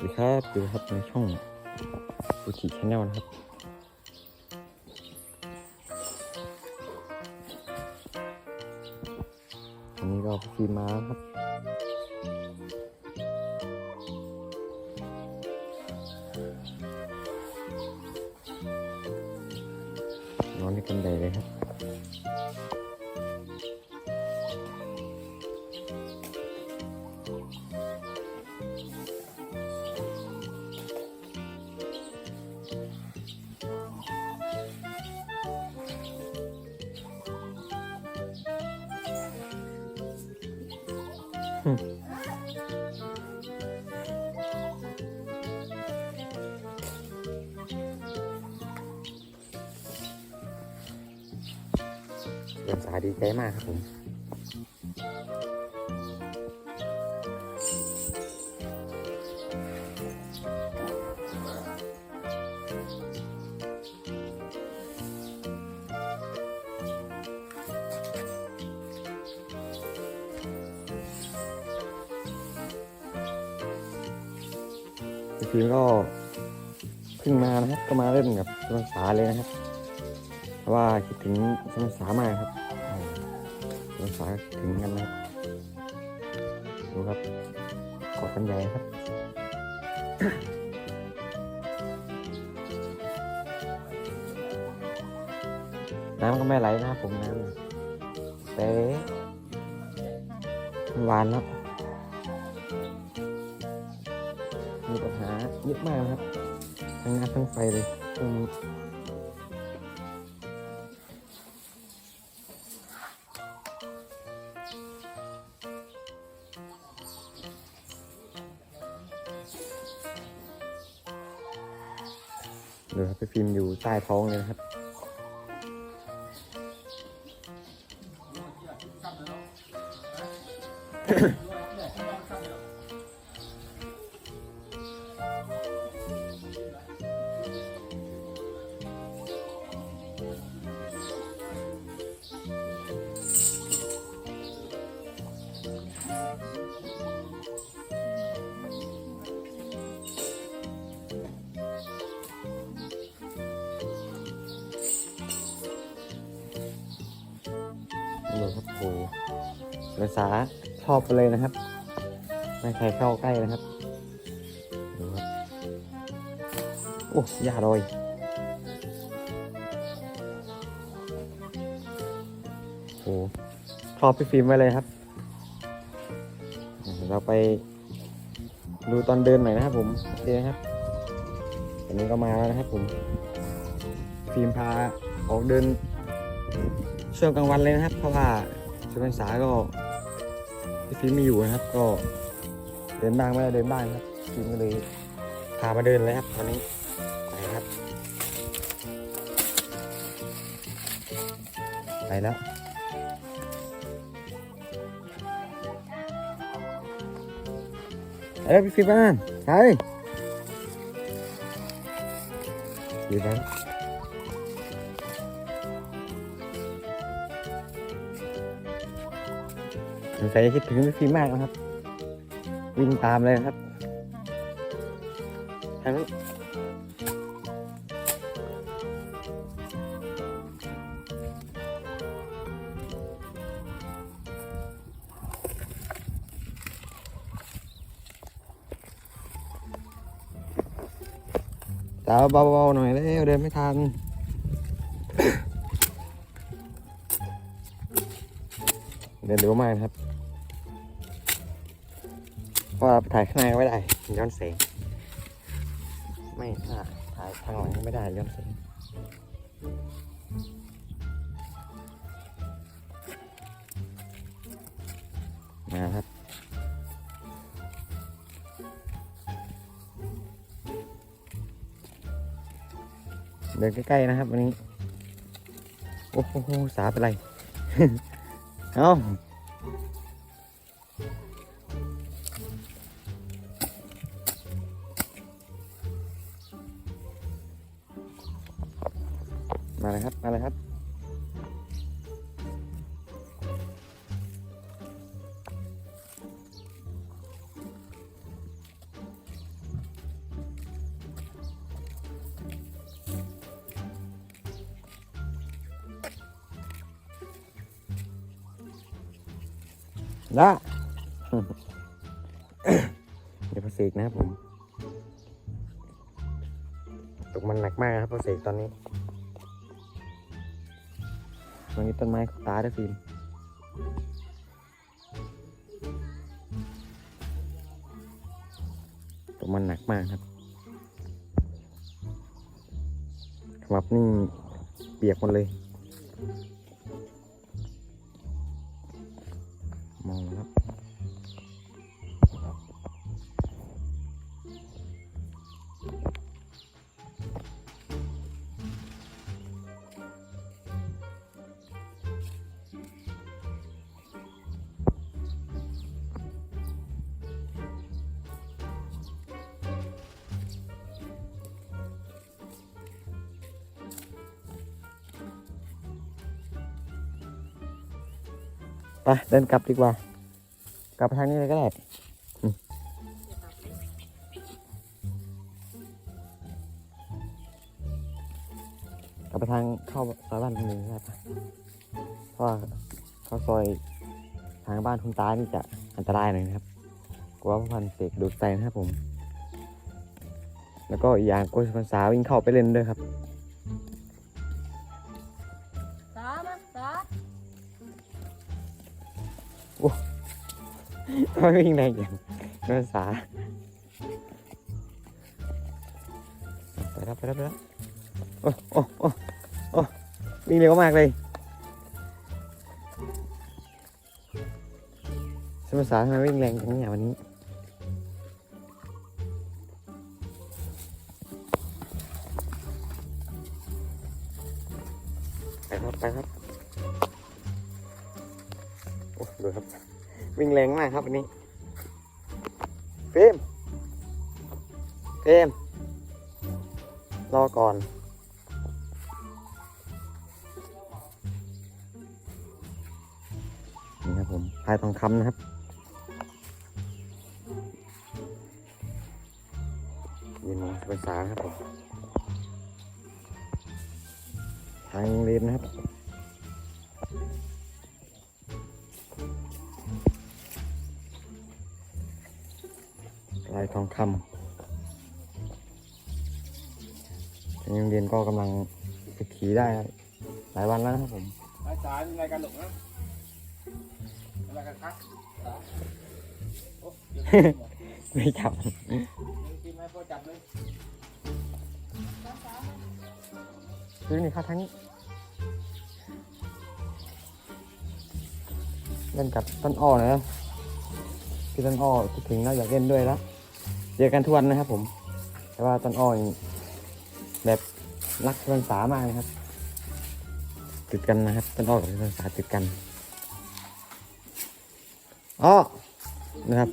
สวัสดีครับอยู่ครับในช่องฟูจิชาแนลนะครับ อันนี้ก็ฟิล์มาครับ นอนที่กันใหญ่เลยครับ เรียนสาดีใจมากครับผม พี่ฟิล์มก็เพิ่งมานะครับ ก็มาเล่นกับสมสาเลยนะครับเพราะว่าคิดถึงสมสามากครับอ่าสมสาถึงกันนะครับดูครับกอดกันใหญ่ครับน้ำก็ไม่ไหลนะครับผมน้ำแต่หวานครับ เยอะมากครับ ทั้งน้ำทั้งไฟเลยตรงนี้ดูครับไปฟิล์มอยู่ใต้ท้องเลยนะครับ ภาษาชอบไปเลยนะครับ ไม่ใครเข้าใกล้นะครับดูครับโอ้ยาลอยโอ้ชอบพี่ฟิล์มไว้เลยครับ เราไปดูตอนเดินหน่อยนะครับผมโอเคครับอันนี้ก็มาแล้วนะครับผม ฟิล์มพาออกเดินช่วงกลางวันเลยนะครับ เพราะว่าสุพรรษาก็ พี่ฟิล์มไม่อยู่นะครับ ก็เดินบ้างไม่ได้เดินบ้างครับฟิล์มก็เลยพามาเดินเลยครับตอนนี้ไปครับ ไปแล้วเอ้ยพี่ฟิล์มมาไปอยู่แล้ งสัยจะคิดถึงพี่ฟิล์มมากนะครับ วิ่งตามเลยนะครับทางนู้นสาวเบาๆหน่อยแล้วเดินไม่ทันเดินเร็วมากครับ เพราะว่าถ่ายข้างในไม่ได้ย้อนแสงไม่ถ้าถ่ายทางหลังก็ไม่ได้ย้อนแสงมาครับเดินใกล้ๆนะครับวันนี้ โอ้โห สาเป็นไร เอ้า ละเดี๋ยวพอเสกนะครับผม ตกมันหนักมากครับพอเสกตอนนี้วันนี้ต้นไม้เขาตาด้วยฟิล์มตกมันหนักมากครับขมับนี่เปียกหมดเลย ไปเดินกลับดีกว่า กลับไปทางนี้เลยก็ได้กลับไปทางเข้าซอยบ้านทางนี้ได้ปะเพราะว่าเข้าซอยทางบ้านคุณตานี่จะอันตรายหน่อยนะครับ กลัวพระพันเสกดูดใส่นะครับผม แล้วก็อีกอย่างกลัวพันสาวิ่งเข้าไปเล่นด้วยครับ ไม่วิ่งแรงอย่างนันสาไปแล้วไปแล้วไปแล้วโอ้โอ้โอ้โอ้วิ่งเร็วมากเลยสมสารทำไมวิ่งแรงจังนี่ยวันนี้ไปครับไปครับ ดูครับ วิ่งแรงมากครับวันนี้เฟมเฟมรอก่อน นี่ครับผมพายทองคำนะครับ ยืนมองภาษาครับผม ทางโรงเรียนนะครับายทองคำทางโรงเรียนก็กำลังฝึกขี่ได้หลายวันแล้วนะครับผมอาจารย์อะไรกันหลกนะอะไรกันครับโอ้เดี๋ยวไม่จับกินไหมพ่อจับเลยดูนี่ครับทั้งนี้เล่นกับต้นอ้อหนะพี่ต้นอ้อคิดถึงแล้วอยากเล่นด้วยแล้ว เจอกันทุกวันนะครับผม แต่ว่าต้นอ้อนี่แบบรักภาษามากนะครับ ติดกันนะครับต้นอ้อยกับภาษาติดกันอ้อนะครับ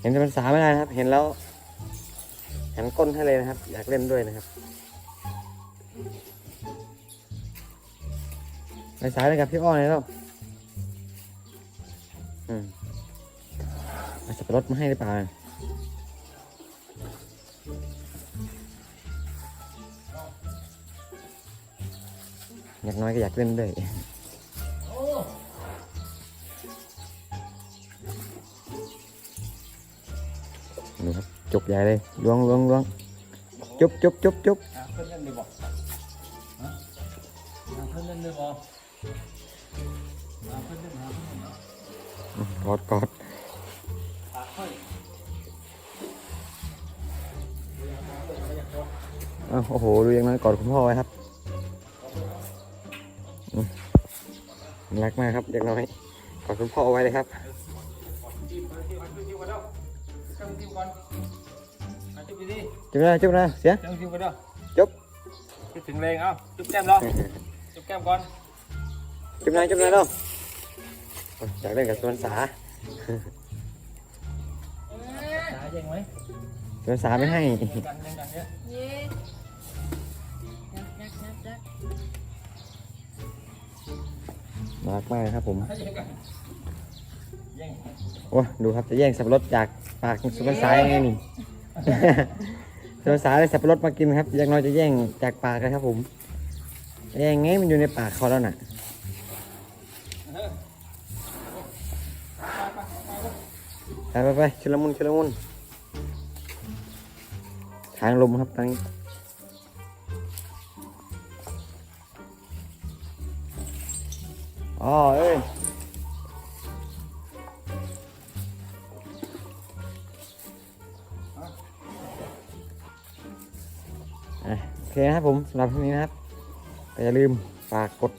เห็นภาษาไม่ได้นะครับ เห็นแล้วหันก้นให้เลยนะครับ อยากเล่นด้วยนะครับไปสายเลยกับพี่อ้อหน่อยแล้ว รดมาให้หรือเปล่าอยากน้อยก็อยากเล่นด้วยดูครับจุกใหญ่เลยล้วงล้วงล้วงจุบจุบจุบจุบเพื่อนเล่นเลยบอกฮะอะเพื่อนเล่นเลยบอกเพื่อนเล่นหาเพื่อนเล่นกอดกอด อะค่อยอ้าวโอ้โห ดูยังนั้นกอดคุณพ่อไว้ครับอืมรักมากครับเด็กน้อยกอดคุณพ่อไว้เลยครับจิ้มไปจิ้มไปจิ้มกันเด้อจิ้มจิ้มก่อนอะจิ้มดีจุ๊บนะจุ๊บนะเสียงๆจิ้มจิ้มกันเด้อจุ๊บจิ้มถึงแรงเอ้าจุ๊บแก้มเหรอจุ๊บแก้มก่อนจุ๊บนะจุ๊บนะเนาะอยากเล่นกับสวนสา หาแย่งไหมสวสาไม่ให้แย่งกันแย่งกันเยเย้ยักยักยักยักรักมากครับผมให้แย่งกันแย่งโอ้ดูครับจะแย่งสับปะรดจากปากสวนสายังไงนี่สวนสาได้สับปะรดมากินครับอยังน้อยจะแย่งจากปากเลยครับผมแย่งไงมันอยู่ในปากเขาแล้วน่ะ ไปไปไปชุลมุนชุลมุน ทางลมครับตอนนี้อ๋อเอ้ยโอเคนะครับผมสำหรับที่นี้นะครับแต่อย่าลืมฝากกด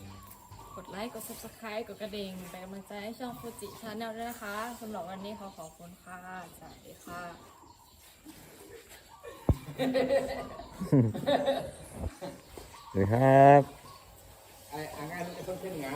กดไลค์ กด subscribe กดกระดิ่งเป็นกำลังใจให้ช่องฟูจิชาแนลด้วยนะคะสำหรับวันนี้ขอขอบคุณค่ะ สวัสดีค่ะ หรือครับไอ้อ่างานมันเพิ่นไง